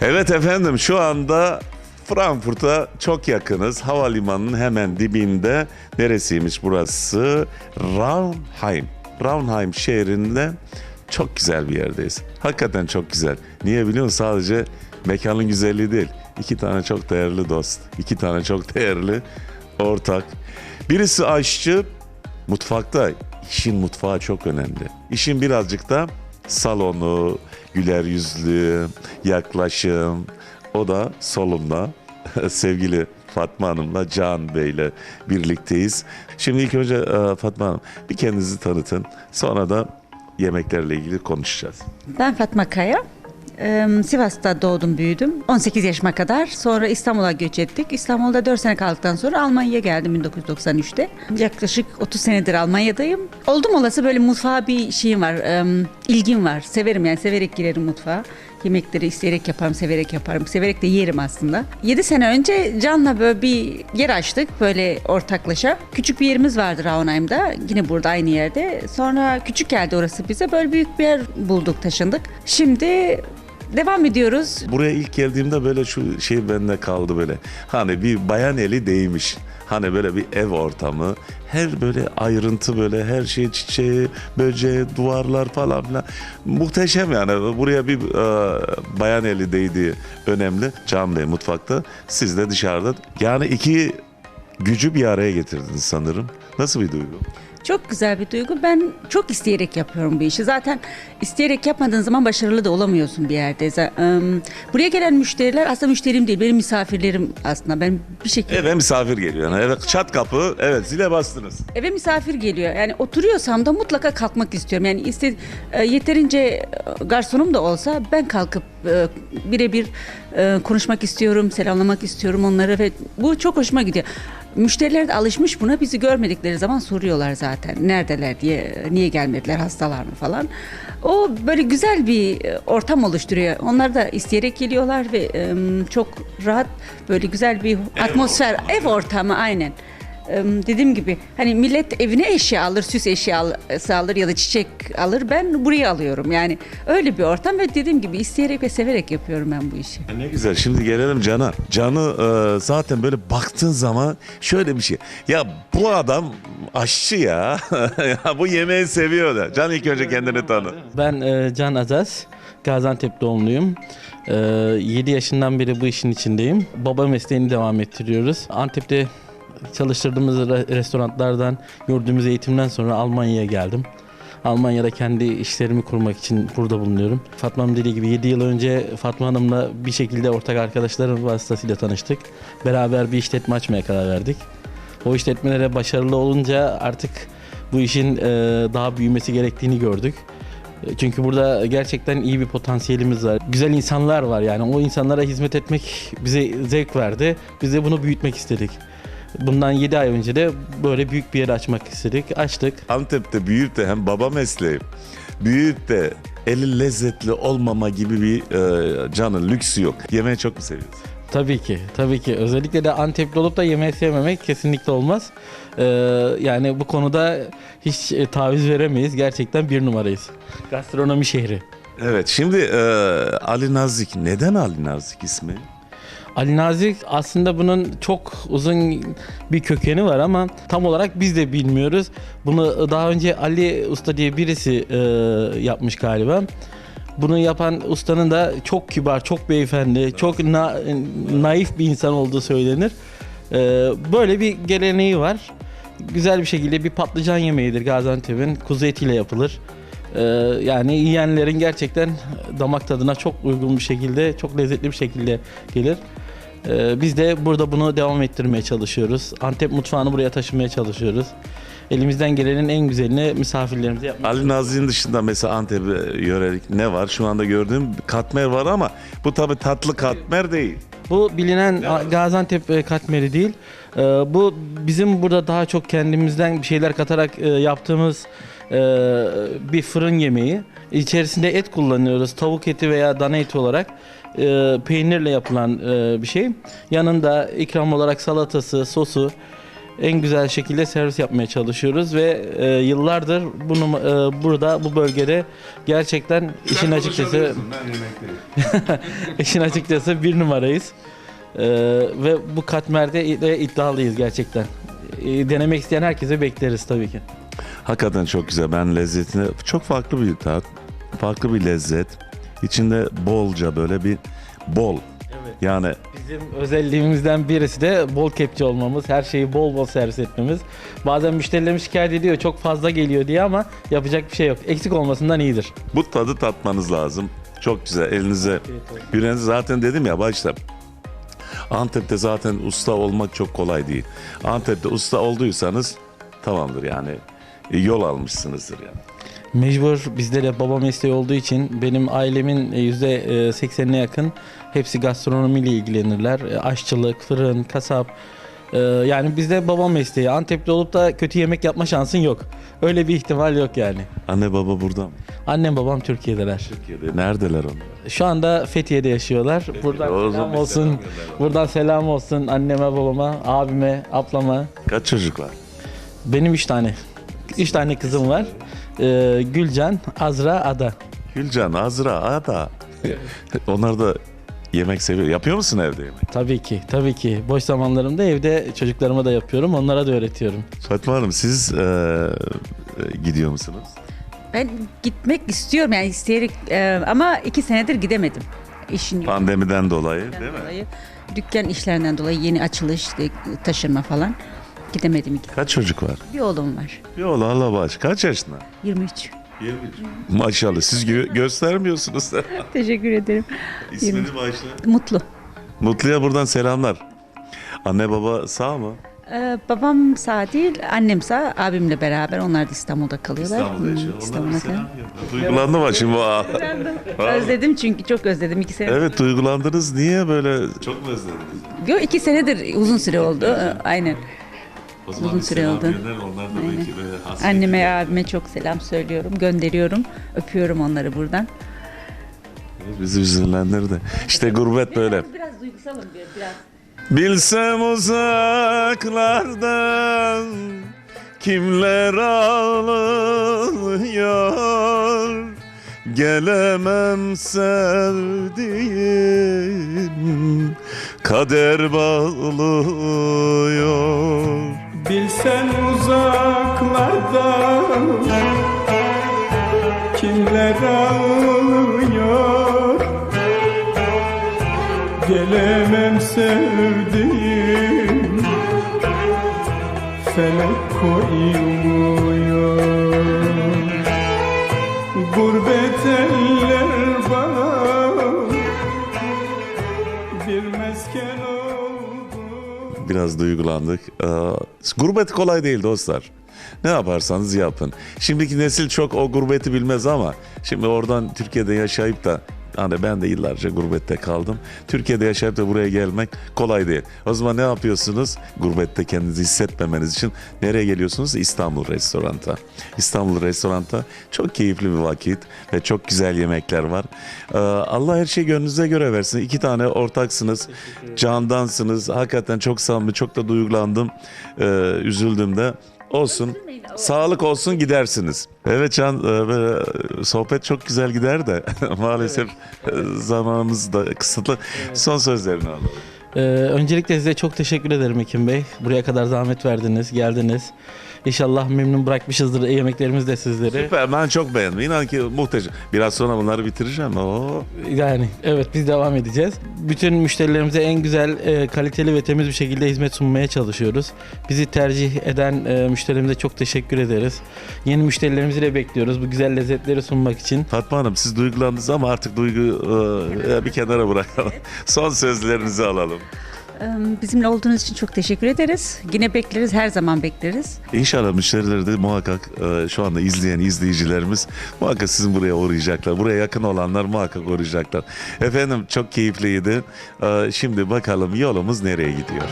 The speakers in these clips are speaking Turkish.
Evet efendim şu anda Frankfurt'a çok yakınız. Havalimanının hemen dibinde. Neresiymiş burası? Raunheim. Raunheim şehrinde çok güzel bir yerdeyiz. Hakikaten çok güzel. Niye biliyor musun? Sadece mekanın güzelliği değil. İki tane çok değerli dost. iki tane çok değerli ortak. Birisi aşçı, mutfakta. İşin mutfağı çok önemli. İşin birazcık da salonu, güler yüzlü, yaklaşım. O da solumda sevgili Fatma Hanım'la Can Bey'le birlikteyiz. Şimdi ilk önce e, Fatma Hanım bir kendinizi tanıtın. Sonra da yemeklerle ilgili konuşacağız. Ben Fatma Kaya. Sivas'ta doğdum, büyüdüm. 18 yaşıma kadar. Sonra İstanbul'a göç ettik. İstanbul'da 4 sene kaldıktan sonra Almanya'ya geldim 1993'te. Yaklaşık 30 senedir Almanya'dayım. Oldum olası böyle mutfağa bir şeyim var, ilgim var. Severim yani, severek girerim mutfağa. Yemekleri isteyerek yaparım, severek yaparım. Severek de yerim aslında. 7 sene önce Can'la böyle bir yer açtık böyle ortaklaşa. Küçük bir yerimiz vardı Raunheim'da. Yine burada aynı yerde. Sonra küçük geldi orası bize. Böyle büyük bir yer bulduk, taşındık. Şimdi devam ediyoruz. Buraya ilk geldiğimde böyle şu şey bende kaldı böyle. Hani bir bayan eli değmiş. Hani böyle bir ev ortamı. Her böyle ayrıntı böyle her şey çiçeği, böceği, duvarlar falan filan. Muhteşem yani. Buraya bir e, bayan eli değdiği önemli. Bey mutfakta. Siz de dışarıda. Yani iki gücü bir araya getirdiniz sanırım. Nasıl bir duygu? Çok güzel bir duygu. Ben çok isteyerek yapıyorum bu işi. Zaten isteyerek yapmadığın zaman başarılı da olamıyorsun bir yerde. Buraya gelen müşteriler aslında müşterim değil, benim misafirlerim aslında. Ben bir şekilde Eve misafir geliyor. Yani eve çat kapı. Evet zile bastınız. eve misafir geliyor. Yani oturuyorsam da mutlaka kalkmak istiyorum. Yani iste, e, yeterince e, garsonum da olsa ben kalkıp e, birebir e, konuşmak istiyorum, selamlamak istiyorum onları ve bu çok hoşuma gidiyor. Müşteriler de alışmış buna. Bizi görmedikleri zaman soruyorlar zaten. Neredeler diye, niye gelmediler, hastalar mı falan. O böyle güzel bir e, ortam oluşturuyor. Onlar da isteyerek geliyorlar ve e, çok rahat böyle güzel bir atmosfer, ev ortamı aynen. Dediğim gibi hani millet evine eşya alır, süs eşyası alır ya da çiçek alır. Ben buraya alıyorum. Yani öyle bir ortam ve dediğim gibi isteyerek ve severek yapıyorum ben bu işi. Ne güzel. Şimdi gelelim Can'a. Can'ı e, zaten böyle baktığın zaman şöyle bir şey. Ya bu adam aşçı ya. ya bu yemeği seviyor da. Can ilk önce kendini tanı. Ben e, Can Azaz, Gaziantep doğumluyum. E, 7 yaşından beri bu işin içindeyim. Baba mesleğini devam ettiriyoruz. Antep'te çalıştırdığımız re- restoranlardan gördüğümüz eğitimden sonra Almanya'ya geldim. Almanya'da kendi işlerimi kurmak için burada bulunuyorum. Fatma Hanım dediği gibi 7 yıl önce Fatma Hanım'la bir şekilde ortak arkadaşların vasıtasıyla tanıştık. Beraber bir işletme açmaya karar verdik. O işletmelere başarılı olunca artık bu işin e, daha büyümesi gerektiğini gördük. E, Çünkü burada gerçekten iyi bir potansiyelimiz var. Güzel insanlar var yani o insanlara hizmet etmek bize zevk verdi. Biz de bunu büyütmek istedik. Bundan 7 ay önce de böyle büyük bir yer açmak istedik. Açtık. Antep'te büyüyüp de hem baba mesleği büyüyüp de eli lezzetli olmama gibi bir e, Can'ın lüksü yok. Yemeği çok mu seviyorsun? Tabii ki, tabii ki. Özellikle de Antep'te olup da yemeği sevmemek kesinlikle olmaz. Ee, yani bu konuda hiç e, taviz veremeyiz. Gerçekten bir numarayız. Gastronomi şehri. Evet şimdi e, Ali Nazik. Neden Ali Nazik ismi? Ali Nazik aslında bunun çok uzun bir kökeni var ama tam olarak biz de bilmiyoruz. Bunu daha önce Ali Usta diye birisi e, yapmış galiba. Bunu yapan ustanın da çok kibar, çok beyefendi, çok na- naif bir insan olduğu söylenir. E, böyle bir geleneği var. Güzel bir şekilde bir patlıcan yemeğidir Gaziantep'in. Kuzu etiyle yapılır. E, yani yiyenlerin gerçekten damak tadına çok uygun bir şekilde, çok lezzetli bir şekilde gelir. Ee, biz de burada bunu devam ettirmeye çalışıyoruz. Antep mutfağını buraya taşımaya çalışıyoruz. Elimizden gelenin en güzelini misafirlerimize yapmak Ali Nazik'in dışında mesela Antep'e yörelik ne var? Şu anda gördüğüm katmer var ama bu tabii tatlı katmer değil. Bu bilinen Gaziantep e, katmeri değil. Ee, Bu bizim burada daha çok kendimizden bir şeyler katarak e, yaptığımız e, bir fırın yemeği. İçerisinde et kullanıyoruz. Tavuk eti veya dana eti olarak e, peynirle yapılan e, bir şey. Yanında ikram olarak salatası, sosu. en güzel şekilde servis yapmaya çalışıyoruz ve e, yıllardır bunu e, burada bu bölgede gerçekten işin açıkçası işin açıkçası bir numarayız. E, ve bu katmerde de iddialıyız gerçekten. E, denemek isteyen herkese bekleriz tabii ki. Hakikaten çok güzel. Ben lezzetine çok farklı bir tat, farklı bir lezzet. İçinde bolca böyle bir bol. Evet. Yani Bizim özelliğimizden birisi de bol kepçe olmamız, her şeyi bol bol servis etmemiz. Bazen müşterilerimiz şikayet ediyor çok fazla geliyor diye ama yapacak bir şey yok. Eksik olmasından iyidir. bu tadı tatmanız lazım. Çok güzel. Elinize, yüreğinize zaten dedim ya başta. Antep'te zaten usta olmak çok kolay değil. Antep'te usta olduysanız tamamdır yani. E, Yol almışsınızdır yani. Mecbur bizde de baba mesleği olduğu için benim ailemin %80'ine yakın hepsi gastronomiyle ilgilenirler. E, Aşçılık, fırın, kasap. E, Yani bizde baba mesleği. Antep'te olup da kötü yemek yapma şansın yok. Öyle bir ihtimal yok yani. Anne baba burada mı? Annem babam Türkiye'deler. Türkiye'de. Neredeler onlar? Şu anda Fethiye'de yaşıyorlar. Buradan zaman selam bir olsun. selam gönder. Buradan selam olsun anneme, babama, abime, ablama. Kaç çocuk var? Benim üç tane. Üç tane kızım var. Ee, Gülcan, Azra, Ada. Gülcan, Azra, Ada. Onlar da yemek seviyor. Yapıyor musun evde yemek? Tabii ki, tabii ki. Boş zamanlarımda evde çocuklarıma da yapıyorum, onlara da öğretiyorum. Fatma Hanım siz e, e, gidiyor musunuz? Ben gitmek istiyorum yani isteyerek e, ama iki senedir gidemedim. İşin yok. Pandemiden dolayı değil mi? dolayı. Dükkan işlerinden dolayı yeni açılış, işte taşınma falan gidemedim. Kaç çocuk var? Bir oğlum var. Yok Allah baş. Kaç yaşında? 23. 23. Maşallah siz gö- göstermiyorsunuz. Teşekkür ederim. İsmini başla. Mutlu. Mutlu'ya buradan selamlar. Anne baba sağ mı? Ee, babam sağ değil, annem sağ, abimle beraber. Onlar da İstanbul'da kalıyorlar. İstanbul'da Hmm, yaşıyor. Onlara İstanbul'da bir selam. Duygulandım ha şimdi. Aa. Özledim çünkü çok özledim iki sene. Evet duygulandınız. Niye böyle? Çok mu özlediniz? Yo, iki senedir uzun süre oldu. Ee, Aynen. O zaman Uzun bir süre oldu. gönder, Onlar da Aynen. belki Anneme, abime çok selam söylüyorum, gönderiyorum. Öpüyorum onları buradan. Bizi üzülenleri de. İşte gurbet böyle. Biraz duygusalım biraz. Bilsem uzaklardan kimler ağlıyor Gelemem sevdiğim kader bağlıyor Bilsen uzaklardan kimler ağlıyor? Gelemem sevdiğim felek koymuyor Biraz duygulandık. Ee, gurbet kolay değil dostlar. Ne yaparsanız yapın. Şimdiki nesil çok o gurbeti bilmez ama şimdi oradan Türkiye'de yaşayıp da hani ben de yıllarca gurbette kaldım. Türkiye'de yaşayıp da buraya gelmek kolay değil. O zaman ne yapıyorsunuz? Gurbette kendinizi hissetmemeniz için nereye geliyorsunuz? İstanbul Restorant'a. İstanbul Restorant'a çok keyifli bir vakit ve çok güzel yemekler var. Ee, Allah her şeyi gönlünüze göre versin. İki tane ortaksınız. Candansınız. Hakikaten çok samimi, çok da duygulandım. Ee, üzüldüm de. Olsun. Sağlık olsun gidersiniz. Evet Can, e, böyle sohbet çok güzel gider de maalesef e, zamanımız da kısıtlı. Son sözlerini alalım. Ee, öncelikle size çok teşekkür ederim Ekim Bey. Buraya kadar zahmet verdiniz, geldiniz. İnşallah memnun bırakmışızdır yemeklerimiz de sizleri. Süper, ben çok beğendim. İnan ki muhteşem. Biraz sonra bunları bitireceğim. Oo. Yani evet biz devam edeceğiz. Bütün müşterilerimize en güzel, e, kaliteli ve temiz bir şekilde hizmet sunmaya çalışıyoruz. Bizi tercih eden e, müşterimize çok teşekkür ederiz. Yeni müşterilerimizi de bekliyoruz bu güzel lezzetleri sunmak için. Fatma Hanım siz duygulandınız ama artık duygu e, bir kenara bırakalım. Son sözlerinizi alalım. Bizimle olduğunuz için çok teşekkür ederiz. Yine bekleriz, her zaman bekleriz. İnşallah müşterileri de muhakkak e, şu anda izleyen izleyicilerimiz muhakkak sizin buraya uğrayacaklar. Buraya yakın olanlar muhakkak uğrayacaklar. Efendim çok keyifliydi. E, Şimdi bakalım yolumuz nereye gidiyor?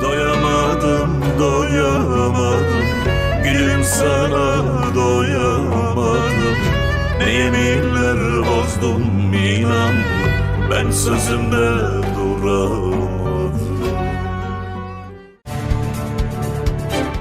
Doyamadım, doyamadım Gülüm sana doyamadım Ne yeminler bozdum inan Ben sözümde toprağıma